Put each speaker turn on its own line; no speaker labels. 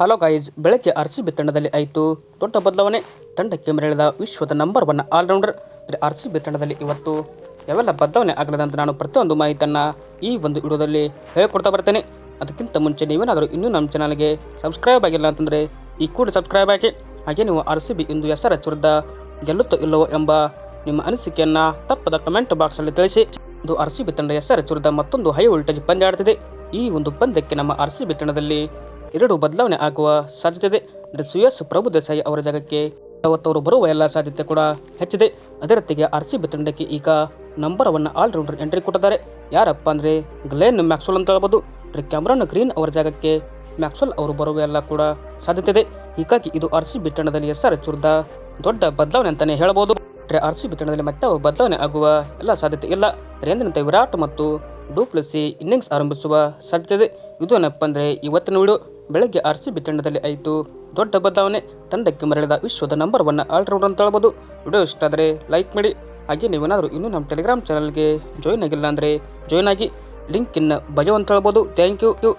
Hello guys ಬೆಳಗ್ಗೆ R C B ತಂಡದಲ್ಲಿ ಆಯಿತು. ದೊಡ್ಡ ಬದಲಾವಣೆ. ತಂಡಕ್ಕೆ ಮರಳಿದ ವಿಶ್ವದ number one allrounder R C B ತಂಡದಲ್ಲಿ ಇವತ್ತು. ಯಾವೆಲ್ಲ ಬದಲಾವಣೆ ಆಗಲದಂತ ನಾನು ಪ್ರತಿಯೊಂದು ಮಾಹಿತಿಯನ್ನು ಈ ಒಂದು ವಿಡಿಯೋದಲ್ಲಿ ಹೇಳ್ಕೊಡ್ತಾ ಬರ್ತೇನೆ. ಅದಕ್ಕಿಂತ ಮುಂಚೆ ನೀವೇನಾದರೂ ಇನ್ನೂ ನಮ್ಮ ಚಾನಲ್ಗೆ ಸಬ್ಸ್ಕ್ರೈಬ್ ಆಗಿಲ್ಲ ಅಂತಂದರೆ ಈ ಕೂಡ ಸಬ್ಸ್ಕ್ರೈಬ್ ಆಗಿ ಹಾಗೆ ನೀವು ಆರ್ ಸಿ ಬಿ ಇಂದು ಹೆಸರ ವಿರುದ್ಧ ಗೆಲ್ಲುತ್ತೋ ಇಲ್ಲವೋ ಎಂಬ ನಿಮ್ಮ ಅನಿಸಿಕೆಯನ್ನು ತಪ್ಪದ ಕಮೆಂಟ್ ಬಾಕ್ಸಲ್ಲಿ ತಿಳಿಸಿ. ಇದು ಆರ್ ಸಿ ಬಿ ತಂಡ ಹೆಸರ ವಿರುದ್ಧ ಮತ್ತೊಂದು ಹೈ ವೋಲ್ಟೇಜ್ ಪಂದ್ಯ ಆಡ್ತಿದೆ. ಈ ಒಂದು ಪಂದ್ಯಕ್ಕೆ ನಮ್ಮ ಆರ್ ಸಿ ಬಿ ತಂಡದಲ್ಲಿ ಎರಡು ಬದಲಾವಣೆ ಆಗುವ ಸಾಧ್ಯತೆ ಇದೆ ಅಂದರೆ ಸುಯಸ್ ಪ್ರಭು ದೇಸಾಯಿ ಅವರ ಜಾಗಕ್ಕೆ ಅವತ್ತವರು ಬರುವ ಎಲ್ಲ ಸಾಧ್ಯತೆ ಕೂಡ ಹೆಚ್ಚಿದೆ. ಅದೇ ರೀತಿಗೆ ಆರ್ ಸಿ ಬಿ ತಂಡಕ್ಕೆ ಈಗ ನಂಬರ್ ಒನ್ ಆಲ್ರೌಂಡರ್ ಎಂಟ್ರಿ ಕೊಟ್ಟಿದ್ದಾರೆ. ಯಾರಪ್ಪ ಅಂದರೆ ಗ್ಲೇನ್ ಮ್ಯಾಕ್ಸೋಲ್ ಅಂತ ಹೇಳ್ಬೋದು. ಕ್ಯಾಮ್ರಾನ್ ಗ್ರೀನ್ ಅವರ ಜಾಗಕ್ಕೆ ಮ್ಯಾಕ್ಸೋಲ್ ಅವರು ಬರುವ ಎಲ್ಲ ಕೂಡ ಸಾಧ್ಯತೆ ಇದೆ ಹೀಗಾಗಿ ಇದು ಆರ್ ಸಿ ಬಿ ತಂಡದಲ್ಲಿ ಎಸ್ ಆರ್ ವಿರುದ್ಧ ದೊಡ್ಡ ಬದಲಾವಣೆ ಅಂತಲೇ ಹೇಳ್ಬೋದು. ಆರ್ ಸಿ ಬಿ ತಂಡದಲ್ಲಿ ಮತ್ತೆ ಬದಲಾವಣೆ ಆಗುವ ಎಲ್ಲ ಸಾಧ್ಯತೆ ಇಲ್ಲ. ಎಂದಿನಂತೆ ವಿರಾಟ್ ಮತ್ತು ಡೂಪ್ಲಸಿ ಇನ್ನಿಂಗ್ಸ್ ಆರಂಭಿಸುವ ಸಾಧ್ಯತೆ ಇದೆ. ಇದು ಏನಪ್ಪ ಅಂದರೆ ಇವತ್ತಿನ ವಿಡಿಯೋ. ಬೆಳಗ್ಗೆ ಆರ್ ಸಿ ಬಿ ತಂಡದಲ್ಲಿ ಆಯಿತು. ದೊಡ್ಡ ಬದಲಾವಣೆ. ತಂಡಕ್ಕೆ ಮರಳಿದ ವಿಶ್ವದ ನಂಬರ್ ಒನ್ ಆಲ್ರೌಂಡರ್ ಅಂತ ಹೇಳ್ಬೋದು. ವಿಡಿಯೋ ಇಷ್ಟ ಆದರೆ ಲೈಕ್ ಮಾಡಿ. ಹಾಗೆ ನೀವೇನಾದರೂ ಇನ್ನೂ ನಮ್ಮ ಟೆಲಿಗ್ರಾಮ್ ಚಾನಲ್ಗೆ ಜಾಯ್ನ್ ಆಗಿಲ್ಲ ಅಂದರೆ ಜಾಯ್ನ್ ಆಗಿ. ಲಿಂಕ್ ಇನ್ನು ಬಜೋ ಅಂತ ಹೇಳ್ಬೋದು. Thank you